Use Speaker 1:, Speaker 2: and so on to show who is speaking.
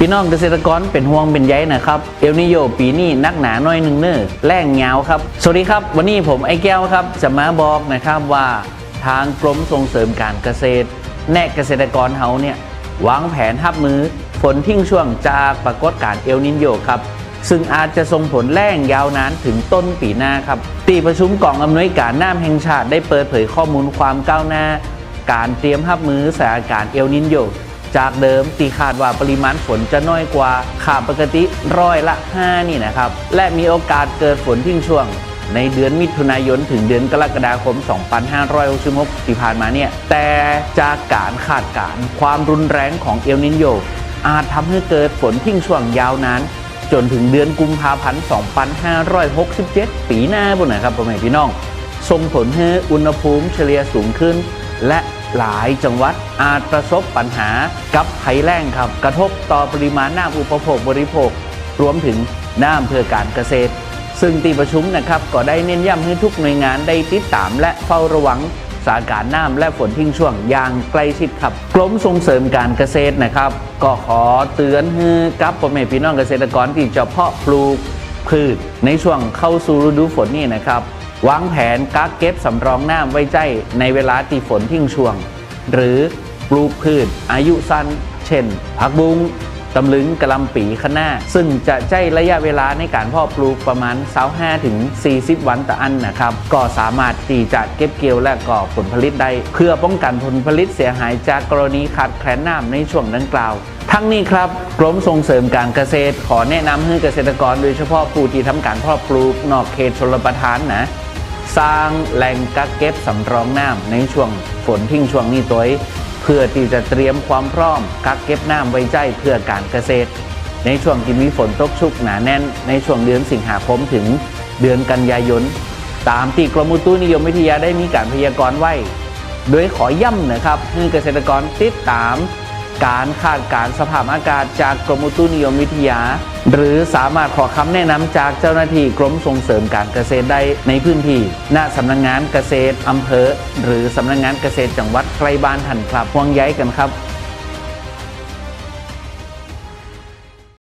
Speaker 1: พี่น้องเกษตรกรเป็นห่วงเป็นใยนะครับ เอลนิโยปีนี้นักหนาน้อยหนึ่งเน้อแรงยาครับ สวัสดีครับ วันนี้ผมไอ้แก้วครับ จะมาบอกนะครับว่าทางกรมส่งเสริมการเกษตร แนะเกษตรกรเฮาเนี่ยวางแผนทับมือฝนทิ้งช่วงจากปรากฏการณ์เอลนิโยครับ ซึ่งอาจจะส่งผลแรงยาวนานถึงต้นปีหน้าครับตีประชุมกองอำนวยการน้ำแห่งชาติได้เปิดเผยข้อมูลความก้าวหน้า การเตรียมรับมือสถานการณ์เอลนิโย จากเดิมตีคาดว่าปริมาณฝนจะน้อยกว่าขาปกติร้อยละ 5 นี่นะครับ และมีโอกาสเกิดฝนทิ้งช่วง ในเดือนมิถุนายนถึงเดือนกรกฎาคม 2566 ที่ผ่านมาเนี่ย แต่จากการคาดการความรุนแรงของเอลนินโยอาจทำให้เกิดฝนทิ้งช่วงยาวนานจนถึงเดือนกุมภาพันธ์ 2567 ปีหน้าบุญนะครับพ่อแม่พี่น้อง ส่งผลให้อุณหภูมิเฉลี่ยสูงขึ้น และ หลายจังหวัดอาจประสบปัญหากับภัยแล้งครับ กระทบต่อปริมาณน้ำอุปโภคบริโภค รวมถึงน้ำเพื่อการเกษตร ซึ่งที่ประชุมนะครับก็ได้เน้นย้ำให้ทุกหน่วยงานได้ติดตามและเฝ้าระวังสถานการณ์น้ำและฝนทิ้งช่วงอย่างใกล้ชิดครับกรมส่งเสริมการเกษตรนะครับ ก็ขอเตือนให้กับพ่อแม่พี่น้องเกษตรกรที่จะเพาะปลูกพืชในช่วงเข้าสู่ฤดูฝนนี่นะครับ วางแผนกักเก็บสำรองน้ำไว้ใจในเวลาที่ฝนทิ้งช่วง หรือปลูกพืชอายุสั้น เช่น ผักบุ้งตำลึงกะลำปีคะน้า ซึ่งจะใช้ระยะเวลาในการพาะปลูกประมาณ25ถึง 40 วันต่ออันนะครับ ก็สามารถที่จะเก็บเกี่ยวและก่อผลผลิตได้ เพื่อป้องกันผลผลิตเสียหายจากกรณีขาดแคลนน้ำในช่วงดังกล่าว ทั้งนี้ครับกรมส่งเสริมการเกษตร ขอแนะนำให้เกษตรกรโดยเฉพาะผู้ที่ทำการเพาะปลูกนอกเขตชลประทานนะ สร้างแหล่งกักเก็บสำรองน้ำในช่วงฝนทิ้งช่วงนี้ตัวเองเพื่อที่จะเตรียมความพร้อมกักเก็บน้ำไว้ใจเพื่อการเกษตร ในช่วงที่มีฝนตกชุกหนาแน่น ในช่วงเดือนสิงหาคมถึงเดือนกันยายนตามที่กรมอุตุนิยมวิทยาได้มีการพยากรณ์ไว้ โดยขอย้ำนะครับให้เกษตรกรติดตาม การคาดการณ์สภาพอากาศจากกรมอุตุนิยมวิทยา หรือสามารถขอคำแนะนำจากเจ้าหน้าที่กรมส่งเสริมการเกษตรได้ในพื้นที่ ณสำนักงงานเกษตรอำเภอ หรือสำนักงงานเกษตรจังหวัดใกล้บ้านท่านครับห่วงใยกันครับ